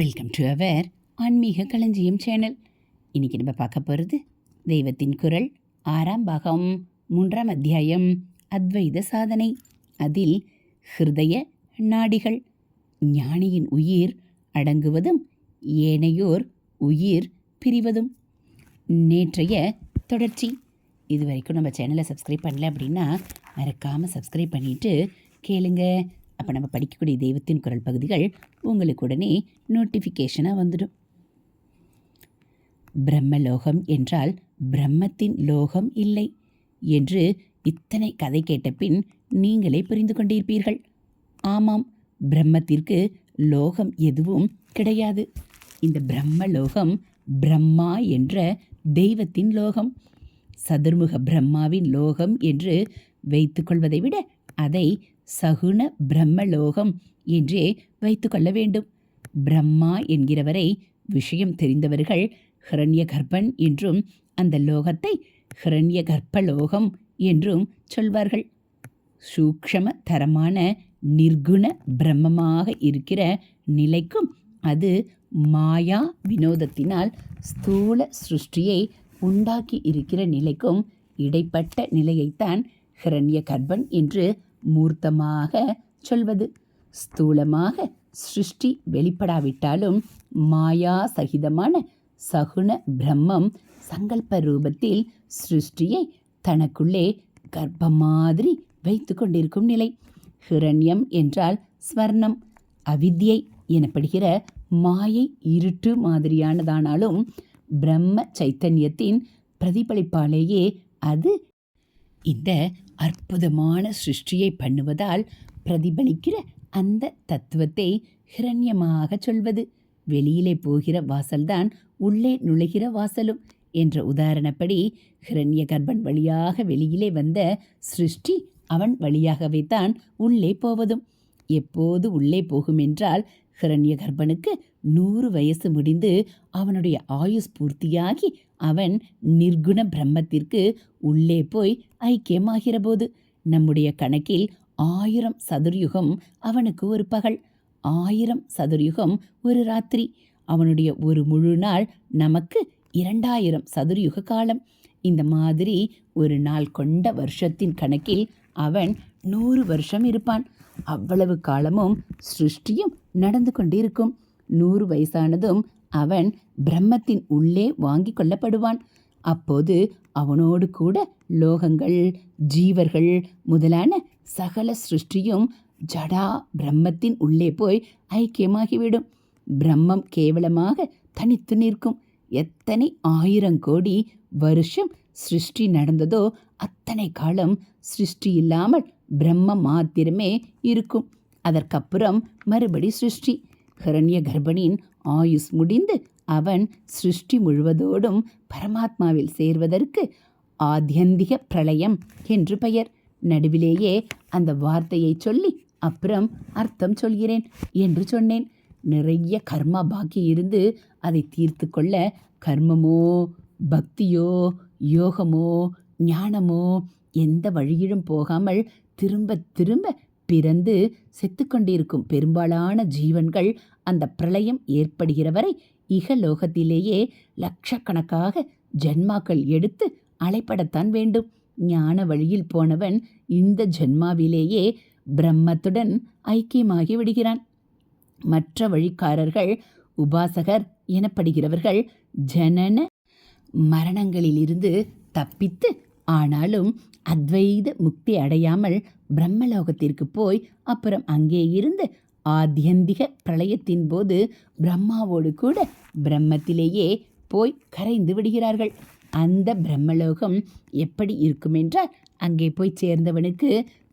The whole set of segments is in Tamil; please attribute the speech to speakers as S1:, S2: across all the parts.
S1: வெல்கம் டு அவர் ஆன்மீக களஞ்சியம் சேனல் இன்றைக்கி நம்ம பார்க்க போகிறது தெய்வத்தின் குரல் ஆறாம் பாகம் மூன்றாம் அத்தியாயம் அத்வைத சாதனை. அதில் ஹிருதய நாடிகள் ஞானியின் உயிர் அடங்குவதும் ஏனையோர் உயிர் பிரிவதும். நேற்றைய தொடர்ச்சி. இது வரைக்கும் நம்ம சேனலை சப்ஸ்கிரைப் பண்ணல அப்படின்னா மறக்காமல் சப்ஸ்கிரைப் பண்ணிவிட்டு கேளுங்கள் அப்போ நம்ம படிக்கக்கூடிய தெய்வத்தின் குரல் பகுதிகள் உங்களுக்கு உடனே நோட்டிஃபிகேஷனாக வந்துடும். பிரம்மலோகம் என்றால் பிரம்மத்தின் லோகம் இல்லை என்று இத்தனை கதை கேட்ட பின் நீங்களே புரிந்து கொண்டிருப்பீர்கள். ஆமாம் பிரம்மத்திற்கு லோகம் எதுவும் கிடையாது. இந்த பிரம்மலோகம் பிரம்மா என்ற தெய்வத்தின் லோகம். சதுர்முக பிரம்மாவின் லோகம் என்று வைத்துக்கொள்வதை விட அதை சகுண பிரம்மலோகம் என்றே வைத்துக்கொள்ள வேண்டும். பிரம்மா என்கிறவரை விஷயம் தெரிந்தவர்கள் ஹிரண்ய கர்ப்பன் என்றும் அந்த லோகத்தை ஹிரண்ய கர்ப்பலோகம் என்றும் சொல்வார்கள். சூக்ஷம தரமான நிர்குண பிரம்மமாக இருக்கிற நிலைக்கும் அது மாயா வினோதத்தினால் ஸ்தூல சிருஷ்டியை உண்டாக்கி இருக்கிற நிலைக்கும் இடைப்பட்ட நிலையைத்தான் ஹிரண்ய கர்ப்பன் என்று மூர்த்தமாக சொல்வது. ஸ்தூலமாக சிருஷ்டி வெளிப்படாவிட்டாலும் மாயா சகிதமான சகுண பிரம்மம் சங்கல்ப ரூபத்தில் சிருஷ்டியை தனக்குள்ளே கர்ப்பம் மாதிரி வைத்து கொண்டிருக்கும் நிலை. ஹிரண்யம் என்றால் ஸ்வர்ணம். அவித்யை எனப்படுகிற மாயை இருட்டு மாதிரியானதானாலும் பிரம்ம சைத்தன்யத்தின் பிரதிபலிப்பாலேயே அது இந்த அற்புதமான சிருஷ்டியை பண்ணுவதால் பிரதிபலிக்கிற அந்த தத்துவத்தை ஹிரண்யமாக சொல்வது. வெளியிலே போகிற வாசல்தான் உள்ளே நுழைகிற வாசலும் என்ற உதாரணப்படி ஹிரண்ய கர்ப்பன் வழியாக வெளியிலே வந்த சிருஷ்டி அவன் வழியாகவே தான் உள்ளே போவதும். எப்போது உள்ளே போகும் என்றால் ஹிரண்ய கர்ப்பனுக்கு நூறு வயசு முடிந்து அவனுடைய ஆயுஸ் பூர்த்தியாகி அவன் நிர்குண பிரம்மத்திற்கு உள்ளே போய் ஐக்கியமாகிற போது நம்முடைய கணக்கில் ஆயிரம் சதுர்யுகம் அவனுக்கு ஒரு பகல் ஆயிரம் சதுர்யுகம் ஒரு ராத்திரி. அவனுடைய ஒரு முழு நாள் நமக்கு இரண்டாயிரம் சதுர்யுக காலம். இந்த மாதிரி ஒரு நாள் கொண்ட வருஷத்தின் கணக்கில் அவன் நூறு வருஷம் இருப்பான். அவ்வளவு காலமும் சிருஷ்டியும் நடந்து கொண்டிருக்கும். நூறு வயசானதும் அவன் பிரம்மத்தின் உள்ளே வாங்கி கொள்ளப்படுவான். அப்போது அவனோடு கூட லோகங்கள் ஜீவர்கள் முதலான சகல சிருஷ்டியும் ஜடா பிரம்மத்தின் உள்ளே போய் ஐக்கியமாகிவிடும். பிரம்மம் கேவலமாக தனித்து நிற்கும். எத்தனை ஆயிரம் கோடி வருஷம் சிருஷ்டி நடந்ததோ அத்தனை காலம் சிருஷ்டி இல்லாமல் பிரம்மம் மாத்திரமே இருக்கும். அதற்கப்புறம் மறுபடி சிருஷ்டி. ஹிரண்ய கர்ப்பனின் ஆயுஸ் முடிந்து அவன் சிருஷ்டி முழுவதோடும் பரமாத்மாவில் சேர்வதற்கு ஆத்தியந்திக பிரளயம் என்று பெயர். நடுவிலேயே அந்த வார்த்தையை சொல்லி அப்புறம் அர்த்தம் சொல்கிறேன் என்று சொன்னேன். நிறைய கர்மா பாக்கி இருந்து அதை தீர்த்து கொள்ள கர்மமோ பக்தியோ யோகமோ ஞானமோ எந்த வழியிலும் போகாமல் திரும்ப திரும்ப பிறந்து செத்துக்கொண்டிருக்கும் பெரும்பாலான ஜீவன்கள் அந்த பிரளயம் ஏற்படுகிற வரை இகலோகத்திலேயே லட்சக்கணக்காக ஜென்மாக்கள் எடுத்து அலைப்படத்தான் வேண்டும். ஞான வழியில் போனவன் இந்த ஜென்மாவிலேயே பிரம்மத்துடன் ஐக்கியமாகி விடுகிறான். மற்ற வழிக்காரர்கள் உபாசகர் எனப்படுகிறவர்கள் ஜனன மரணங்களிலிருந்து தப்பித்து ஆனாலும் அத்வைத முக்தி அடையாமல் பிரம்மலோகத்திற்கு போய் அப்புறம் அங்கே இருந்து ஆத்தியந்திக பிரளயத்தின் போது பிரம்மாவோடு கூட பிரம்மத்திலேயே போய் கரைந்து விடுகிறார்கள். அந்த பிரம்மலோகம் எப்படி இருக்குமென்றால் அங்கே போய் சேர்ந்தவனுக்கு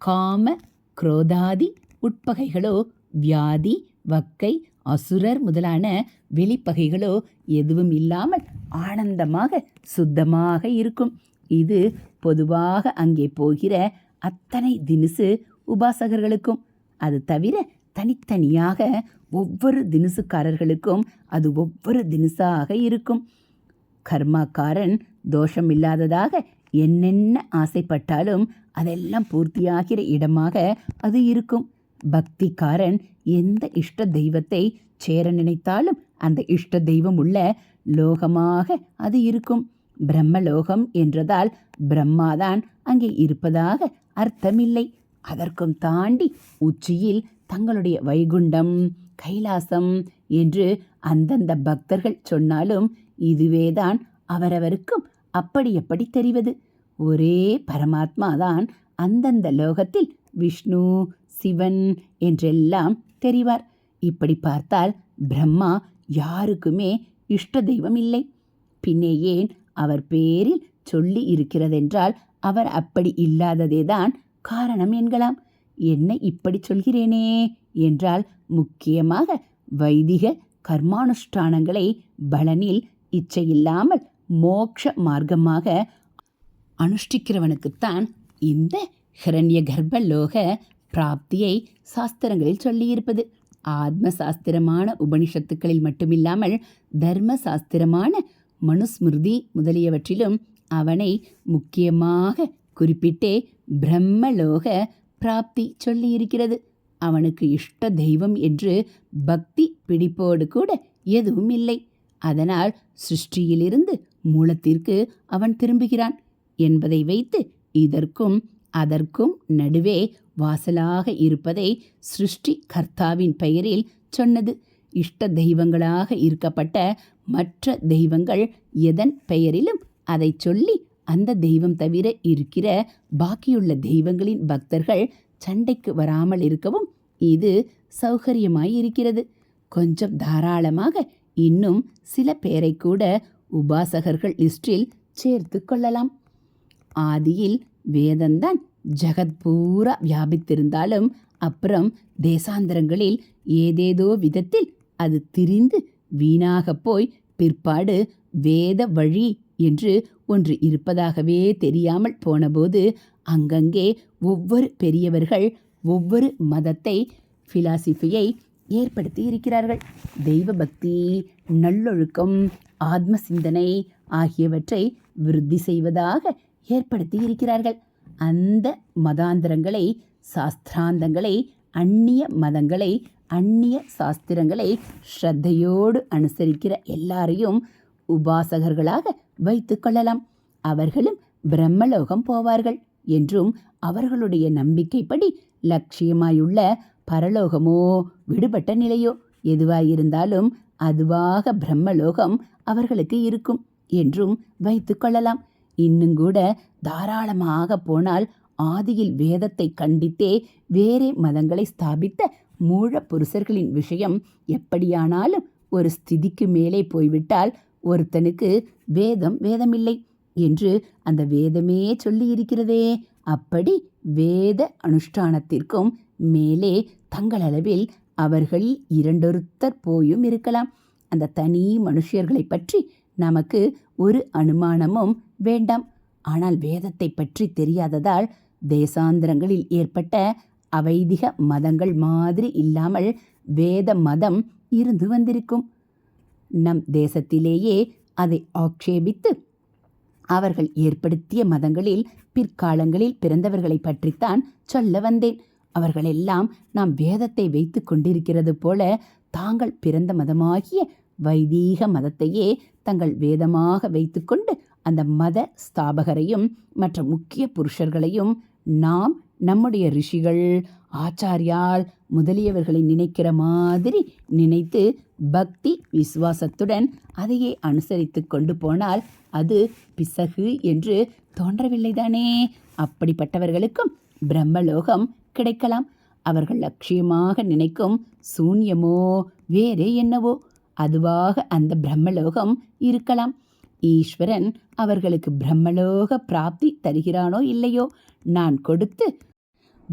S1: காம குரோதாதி உட்பகைகளோ வியாதி வக்கை அசுரர் முதலான வெளிப்பகைகளோ எதுவும் இல்லாமல் ஆனந்தமாக சுத்தமாக இருக்கும். இது பொதுவாக அங்கே போகிற அத்தனை தினுசு உபாசகர்களுக்கும். அது தவிர தனித்தனியாக ஒவ்வொரு தினுசுக்காரர்களுக்கும் அது ஒவ்வொரு தினுசாக இருக்கும். கர்மாக்காரன் தோஷம் இல்லாததாக என்னென்ன ஆசைப்பட்டாலும் அதெல்லாம் பூர்த்தியாகிற இடமாக அது இருக்கும். பக்திக்காரன் எந்த இஷ்ட தெய்வத்தை சேர நினைத்தாலும் அந்த இஷ்ட தெய்வம் உள்ள லோகமாக அது இருக்கும். பிரம்மலோகம் என்றதால் பிரம்மாதான். அங்கே இருப்பதாக அர்த்தமில்லை. அதற்கும் தாண்டி உச்சியில் தங்களுடைய வைகுண்டம் கைலாசம் என்று அந்தந்த பக்தர்கள் சொன்னாலும் இதுவேதான் அவரவருக்கும் அப்படி எப்படி தெரிவது? ஒரே பரமாத்மா தான் அந்தந்த லோகத்தில் விஷ்ணு சிவன் என்றெல்லாம் தெரிவார். இப்படி பார்த்தால் பிரம்மா யாருக்குமே இஷ்ட தெய்வம் இல்லை. பின்னே ஏன் அவர் பேரில் சொல்லி இருக்கிறதென்றால் அவர் அப்படி இல்லாததேதான் காரணம் என்கலாம். என்ன இப்படி சொல்கிறேனே என்றால் முக்கியமாக வைதிக கர்மானுஷ்டானங்களை பலனில் இச்சையில்லாமல் மோக்ஷ மார்க்கமாக அனுஷ்டிக்கிறவனுக்குத்தான் இந்த ஹிரண்ய கர்ப்ப லோக பிராப்தியை சாஸ்திரங்களில் சொல்லியிருப்பது. ஆத்ம சாஸ்திரமான உபனிஷத்துக்களில் மட்டுமில்லாமல் தர்ம சாஸ்திரமான மனுஸ்மிருதி முதலியவற்றிலும் அவனை முக்கியமாக குறிப்பிட்டே பிரம்மலோக பிராப்தி சொல்லியிருக்கிறது. அவனுக்கு இஷ்ட தெய்வம் என்று பக்தி பிடிப்போடு கூட எதுவும் இல்லை. அதனால் சிருஷ்டியிலிருந்து மூலத்திற்கு அவன் திரும்புகிறான். என்பதை வைத்து இதற்கும் அதற்கும் நடுவே வாசலாக இருப்பதை சிருஷ்டி கர்த்தாவின் பெயரில் சொன்னது. இஷ்ட தெய்வங்களாக இருக்கப்பட்ட மற்ற தெய்வங்கள் எதன் பெயரிலும் அதை சொல்லி அந்த தெய்வம் தவிர இருக்கிற பாக்கியுள்ள தெய்வங்களின் பக்தர்கள் சண்டைக்கு வராமல் இருக்கவும் இது சௌகரியமாய் இருக்கிறது. கொஞ்சம் தாராளமாக இன்னும் சில பேரை கூட உபாசகர்கள் லிஸ்டில் சேர்த்து கொள்ளலாம். ஆதியில் வேதந்தான் ஜகத் பூரா வியாபித்திருந்தாலும் அப்புறம் தேசாந்திரங்களில் ஏதேதோ விதத்தில் அது திரிந்து வீணாகப் போய் பிற்பாடு வேத வழி என்று ஒன்று இருப்பதாகவே தெரியாமல் போனபோது அங்கங்கே ஒவ்வொரு பெரியவர்கள் ஒவ்வொரு மதத்தை ஃபிலாசபியை ஏற்படுத்தி இருக்கிறார்கள். தெய்வ பக்தி நல்லொழுக்கம் ஆத்ம சிந்தனை ஆகியவற்றை விருத்தி செய்வதாக ஏற்படுத்தி இருக்கிறார்கள். அந்த மதாந்திரங்களை சாஸ்திராந்தங்களை அந்நிய மதங்களை அந்நிய சாஸ்திரங்களை ஸ்ரத்தையோடு அனுசரிக்கிற எல்லாரையும் உபாசகர்களாக வைத்து கொள்ளலாம். அவர்களும் பிரம்மலோகம் போவார்கள் என்றும் அவர்களுடைய நம்பிக்கைப்படி லட்சியமாயுள்ள பரலோகமோ விடுபட்ட நிலையோ எதுவாயிருந்தாலும் அதுவாக பிரம்மலோகம் அவர்களுக்கு இருக்கும் என்றும் வைத்து கொள்ளலாம். இன்னும் கூட தாராளமாக போனால் ஆதியில் வேதத்தை கண்டித்தே வேறே மதங்களை ஸ்தாபித்த மூழ புருஷர்களின் விஷயம் எப்படியானாலும் ஒரு ஸ்திதிக்கு மேலே போய்விட்டால் ஒருத்தனுக்கு வேதம் வேதமில்லை என்று அந்த வேதமே சொல்லி இருக்கிறதே அப்படி வேத அனுஷ்டானத்திற்கும் மேலே தங்களளவில் அவர்கள் இரண்டொருத்தர் போயும் இருக்கலாம். அந்த தனி மனுஷியர்களை பற்றி நமக்கு ஒரு அனுமானமும் வேண்டாம். ஆனால் வேதத்தை பற்றி தெரியாததால் தேசாந்திரங்களில் ஏற்பட்ட அவைதிக மதங்கள் மாதிரி இல்லாமல் வேத மதம் இருந்து வந்திருக்கும். நம் தேசத்திலேயே அதை ஆக்ஷேபித்து அவர்கள் ஏற்படுத்திய மதங்களில் பிற்காலங்களில் பிறந்தவர்களை பற்றித்தான் சொல்ல வந்தேன். அவர்களெல்லாம் நாம் வேதத்தை வைத்து கொண்டிருக்கிறது போல தாங்கள் பிறந்த மதமாகிய வைதீக மதத்தையே தங்கள் வேதமாக வைத்துக்கொண்டு அந்த மத ஸ்தாபகரையும் மற்ற முக்கிய புருஷர்களையும் நாம் நம்முடைய ரிஷிகள் ஆச்சாரியால் முதலியவர்களை நினைக்கிற மாதிரி நினைத்து பக்தி விசுவாசத்துடன் அதையே அனுசரித்து கொண்டு போனால் அது பிசகு என்று தோன்றவில்லைதானே அப்படிப்பட்டவர்களுக்கும் பிரம்மலோகம் கிடைக்கலாம். அவர்கள் லட்சியமாக நினைக்கும் சூன்யமோ வேறே என்னவோ அதுவாக அந்த பிரம்மலோகம் இருக்கலாம். ஈஸ்வரன் அவர்களுக்கு பிரம்மலோக பிராப்தி தருகிறானோ இல்லையோ? நான் கொடுத்து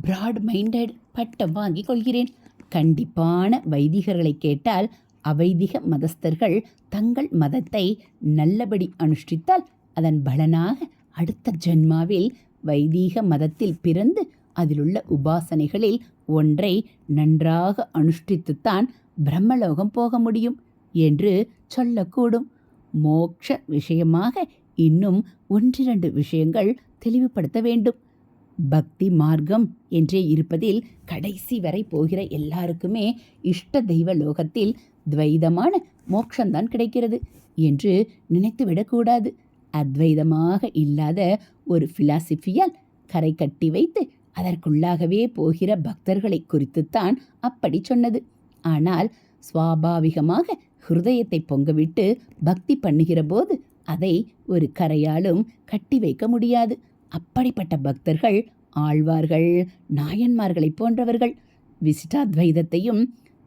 S1: பிராட் மைண்டட் பட்டம் வாங்கிக் கொள்கிறேன். கண்டிப்பான வைதிகர்களை கேட்டால் அவைதிக மதஸ்தர்கள் தங்கள் மதத்தை நல்லபடி அனுஷ்டித்தால் அதன் பலனாக அடுத்த ஜென்மாவில் வைதீக மதத்தில் பிறந்து அதிலுள்ள உபாசனைகளில் ஒன்றை நன்றாக அனுஷ்டித்துத்தான் பிரம்மலோகம் போக முடியும் என்று சொல்லக்கூடும். மோக்ஷ விஷயமாக இன்னும் ஒன்றிரண்டு விஷயங்கள் தெளிவுபடுத்த வேண்டும். பக்தி மார்க்கம் என்றே இருப்பதில் கடைசி வரை போகிற எல்லாருக்குமே இஷ்ட தெய்வ லோகத்தில் துவைதமான மோட்சம்தான் கிடைக்கிறது என்று நினைத்துவிடக்கூடாது. அத்வைதமாக இல்லாத ஒரு பிலாசபியால் கரை கட்டி வைத்து அதற்குள்ளாகவே போகிற பக்தர்களை குறித்துத்தான் அப்படி சொன்னது. ஆனால் சுவாபாவிகமாக ஹிருதயத்தை பொங்கவிட்டு பக்தி பண்ணுகிற போது அதை ஒரு கரையாலும் கட்டி வைக்க முடியாது. அப்படிப்பட்ட பக்தர்கள் ஆழ்வார்கள் நாயன்மார்களைப் போன்றவர்கள். விசிட்டாத்வைதத்தையும்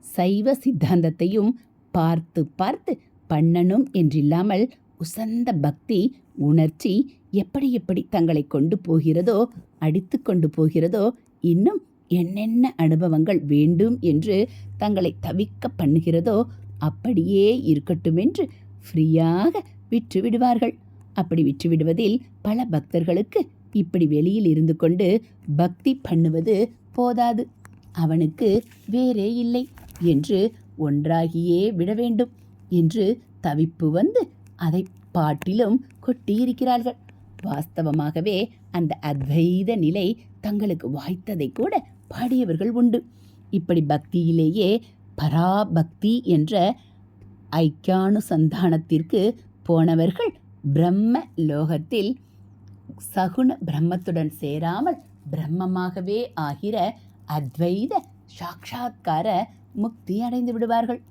S1: சைவ சித்தாந்தத்தையும் பார்த்து பார்த்து பண்ணணும் என்றில்லாமல் உசந்த பக்தி உணர்ச்சி எப்படி எப்படி தங்களை கொண்டு போகிறதோ அடித்து கொண்டு போகிறதோ இன்னும் என்னென்ன அனுபவங்கள் வேண்டும் என்று தங்களை தவிக்க பண்ணுகிறதோ அப்படியே இருக்கட்டும் என்று ஃப்ரீயாக விற்று விடுவார்கள். அப்படி விற்றுவிடுவதில் பல பக்தர்களுக்கு இப்படி வெளியில் இருந்து கொண்டு பக்தி பண்ணுவது போதாது. அவனுக்கு வேறே இல்லை. என்று ஒன்றாகியே விட வேண்டும் என்று தவிப்பு வந்து அதை பாட்டிலும் கொட்டியிருக்கிறார்கள். வாஸ்தவமாகவே அந்த அத்வைத நிலை தங்களுக்கு வாய்த்ததை கூட பாடியவர்கள் உண்டு. இப்படி பக்தியிலேயே பராபக்தி என்ற ஐக்கியானுசந்தானத்திற்கு போனவர்கள் பிரம்ம லோகத்தில் சகுண பிரம்மத்துடன் சேராமல் பிரம்மமாகவே ஆகிற அத்வைத சாட்சா்கார முக்தி அடைந்து விடுவார்கள்.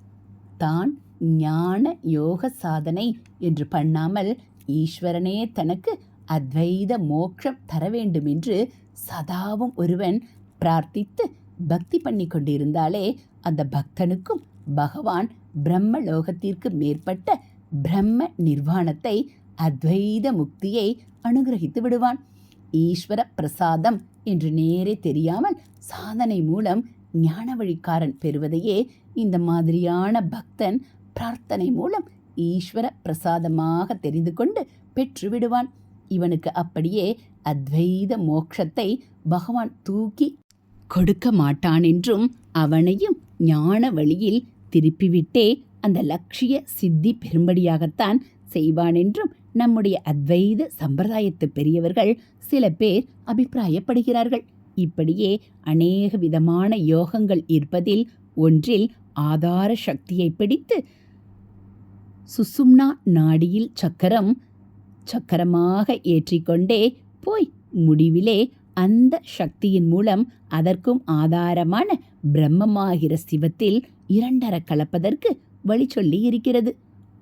S1: தான் ஞான யோக சாதனை என்று பண்ணாமல் ஈஸ்வரனே தனக்கு அத்வைத மோட்சம் தர வேண்டும் என்று சதாவும் ஒருவன் பிரார்த்தித்து பக்தி பண்ணி கொண்டிருந்தாலே அந்த பக்தனுக்கும் பகவான் பிரம்ம லோகத்திற்கு மேற்பட்ட பிரம்ம நிர்வாணத்தை அத்வைத முக்தியை அனுகிரகித்து விடுவான். ஈஸ்வர பிரசாதம் என்று நேரே தெரியாமல் சாதனை மூலம் ஞான வழிக்காரன் பெறுவதையே இந்த மாதிரியான பக்தன் பிரார்த்தனை மூலம் ஈஸ்வர பிரசாதமாக தெரிந்து கொண்டு பெற்று விடுவான். இவனுக்கு அப்படியே அத்வைத மோட்சத்தை பகவான் தூக்கி கொடுக்க மாட்டான் என்றும் அவனையும் ஞான வழியில் திருப்பிவிட்டே அந்த லட்சிய சித்தி பெரும்படியாகத்தான் செய்வான் என்றும் நம்முடைய அத்வைத சம்பிரதாயத்து பெரியவர்கள் சில பேர் அபிப்பிராயப்படுகிறார்கள். இப்படியே அநேக விதமான யோகங்கள் இருப்பதில் ஒன்றில் ஆதார சக்தியை பிடித்து சுசும்னா நாடியில் சக்கரம் சக்கரமாக ஏற்றிக்கொண்டே போய் முடிவிலே அந்த சக்தியின் மூலம் அதற்கும் ஆதாரமான பிரம்மமாகிற சிவத்தில் இரண்டர கலப்பதற்கு வழி சொல்லி இருக்கிறது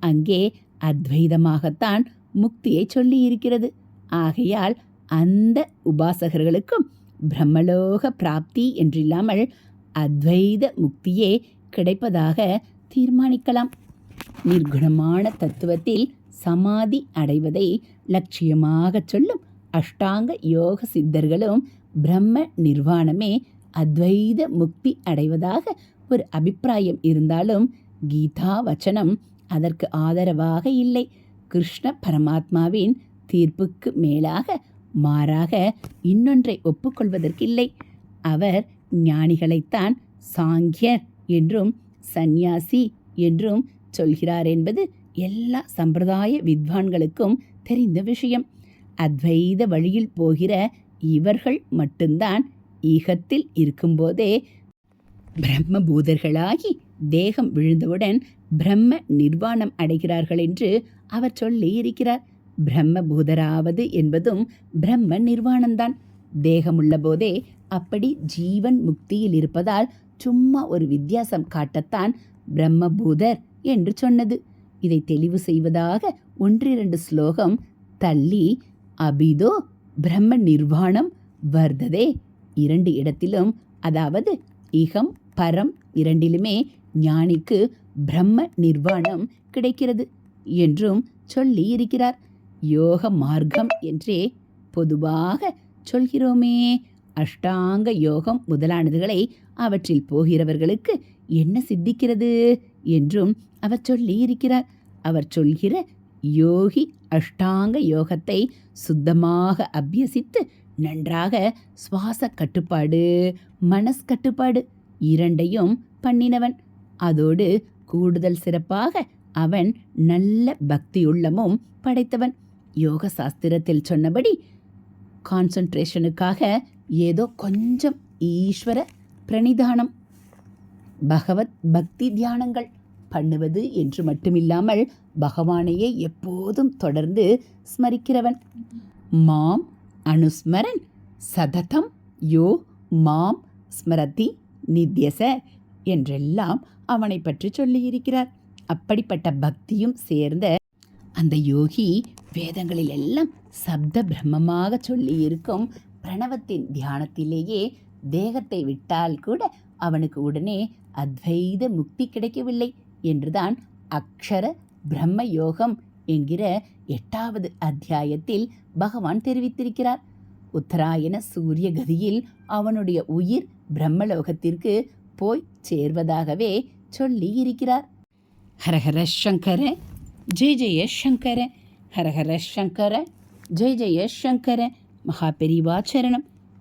S1: அங்கே அத்வைதமாகத்தான் முக்தியை சொல்லி இருக்கிறது ஆகையால் அந்த உபாசகர்களுக்கும் பிரம்மலோக பிராப்தி என்றில்லாமல் அத்வைத முக்தியே கிடைப்பதாக தீர்மானிக்கலாம். நிர்குணமான தத்துவத்தில் சமாதி அடைவதை லட்சியமாக சொல்லும் அஷ்டாங்க யோக சித்தர்களும் பிரம்ம நிர்வாணமே அத்வைத முக்தி அடைவதாக ஒரு அபிப்பிராயம் இருந்தாலும் கீதா வச்சனம் அதற்கு ஆதரவாக இல்லை. கிருஷ்ண பரமாத்மாவின் தீர்ப்புக்கு மேலாக மாறாக இன்னொன்றை ஒப்புக்கொள்வதற்கில்லை. அவர் ஞானிகளைத்தான் சாங்கியர் என்றும் சந்நியாசி என்றும் சொல்கிறார் என்பது எல்லா சம்பிரதாய வித்வான்களுக்கும் தெரிந்த விஷயம். அத்வைத வழியில் போகிற இவர்கள் மட்டும்தான் ஈகத்தில் இருக்கும்போதே பிரம்மபூதர்களாகி தேகம் விழுந்தவுடன் பிரம்ம நிர்வாணம் அடைகிறார்கள் என்று அவர் சொல்லி இருக்கிறார் பிரம்மபூதராவது என்பதும் பிரம்ம நிர்வாணம்தான். தேகமுள்ள போதே அப்படி ஜீவன் முக்தியில் இருப்பதால் சும்மா ஒரு வித்தியாசம் காட்டத்தான் பிரம்மபூதர் என்று சொன்னது. இதை தெளிவு செய்வதாக ஒன்றிரண்டு ஸ்லோகம் தள்ளி அபிதோ பிரம்ம நிர்வாணம் வர்ததே இரண்டு இடத்திலும் அதாவது இகம் பரம் இரண்டிலுமே ஞானிக்கு பிரம்ம நிர்வாணம் கிடைக்கிறது என்றும் சொல்லி இருக்கிறார் யோக மார்க்கம் என்றே பொதுவாக சொல்கிறோமே. அஷ்டாங்க யோகம் முதலானதுகளை அவற்றில் போகிறவர்களுக்கு என்ன சித்திக்கிறது என்றும் அவர் சொல்லி இருக்கிறார் அவர் சொல்கிற யோகி அஷ்டாங்க யோகத்தை சுத்தமாக அபியசித்து நன்றாக சுவாச கட்டுப்பாடு மனஸ் கட்டுப்பாடு இரண்டையும் பண்ணினவன். அதோடு கூடுதல் சிறப்பாக அவன் நல்ல பக்தியுள்ளமும் படைத்தவன். யோக சாஸ்திரத்தில் சொன்னபடி கான்சன்ட்ரேஷனுக்காக ஏதோ கொஞ்சம் ஈஸ்வர பிரணிதானம். பகவத் பக்தி தியானங்கள் பண்ணுவது என்று மட்டுமில்லாமல் பகவானையே எப்போதும் தொடர்ந்து ஸ்மரிக்கிறவன். மாம் அனுஸ்மரன் சததம் யோ மாம் ஸ்மரதி நித்யச என்றெல்லாம் அவனை பற்றி சொல்லியிருக்கிறார். அப்படிப்பட்ட பக்தியும் சேர்ந்த அந்த யோகி வேதங்களில் எல்லாம் சப்த பிரம்மமாக சொல்லியிருக்கும் பிரணவத்தின் தியானத்திலேயே தேகத்தை விட்டால் கூட அவனுக்கு உடனே அத்வைத முக்தி கிடைக்கவில்லை என்றுதான் அக்ஷர பிரம்ம யோகம் என்கிற எட்டாவது அத்தியாயத்தில் பகவான் தெரிவித்திருக்கிறார். உத்தராயண சூரிய கதியில் அவனுடைய உயிர் பிரம்மலோகத்திற்கு போய் சேர்வதாகவே சொல்லி இருக்கிறார். ஹரஹர சங்கர ஜெய ஜெய சங்கர ஹரஹர சங்கர ஜெய ஜெய சங்கர மகா பெரிவாச்சரணம்